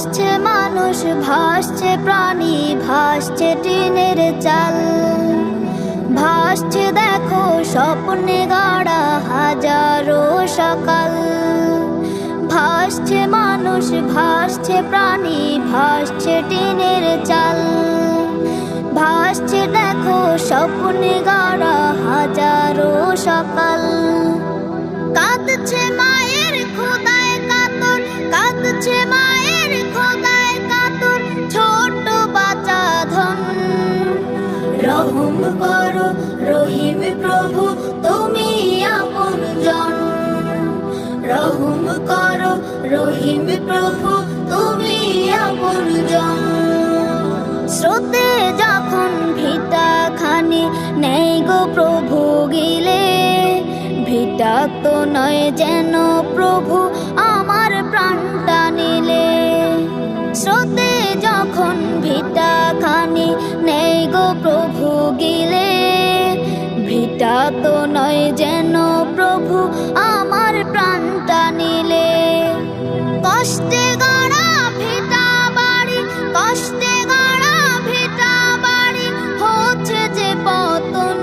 ভাসছে মানুষ, ভাসছে প্রাণী, ভাসছে টিনের চাল। ভাসছে দেখো স্বপ্নে গাড়া হাজারো সকাল। ভাসছে মানুষ, ভাসছে প্রাণী, ভাসছে টিনের চাল। ভাসছে দেখো স্বপ্নে গাড়া হাজারো সকাল। কাঁদছে মায়ের রহম করো, রহিম প্রভু, তুমি আপন জন। রহম করো, রহিম প্রভু, তুমি আপন জন। স্রোতে যখন ভিটা খানি নেই গো প্রভু গিলে ভিটা তো নয় যেন প্রভু আমার প্রাণটা নিলে। স্রোতে যখন ভিটা খানি নেই গো প্রভু ভিটা তো নয় যেন প্রভু আমার প্রাণটা নিলে। কষ্টে গড়া ভিটা বাড়ি, কষ্টে গড়া ভিটা বাড়ি, হচ্ছে যে পতন।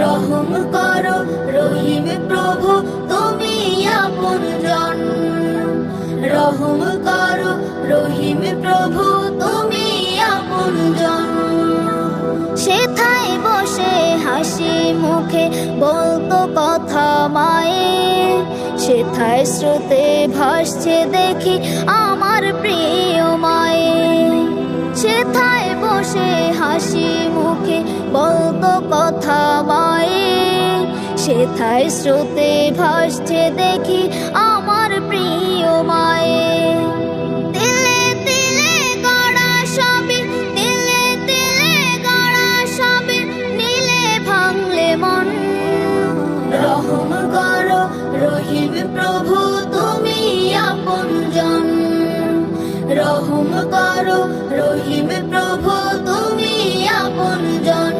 রহম করো, রহিম প্রভু, তুমি আপন জন। রহম করো, রহিম প্রভু হাসি মুখে বলতো কথা মায়ে। সেথায় স্রোতে ভাসছে দেখি আমার প্রিয় মায়ে। সেথায় বসে হাসি মুখে বলতো কথা মায়ে। সেথায় স্রোতে ভাসছে দেখি আমার প্রিয় মায়ে। রহম করো, রহিম প্রভু, তুমি আপন জন।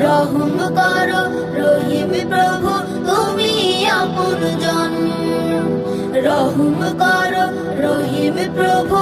রহম করো, রহিম প্রভু, তুমি আপন জন। রহম করো, রহিম প্রভু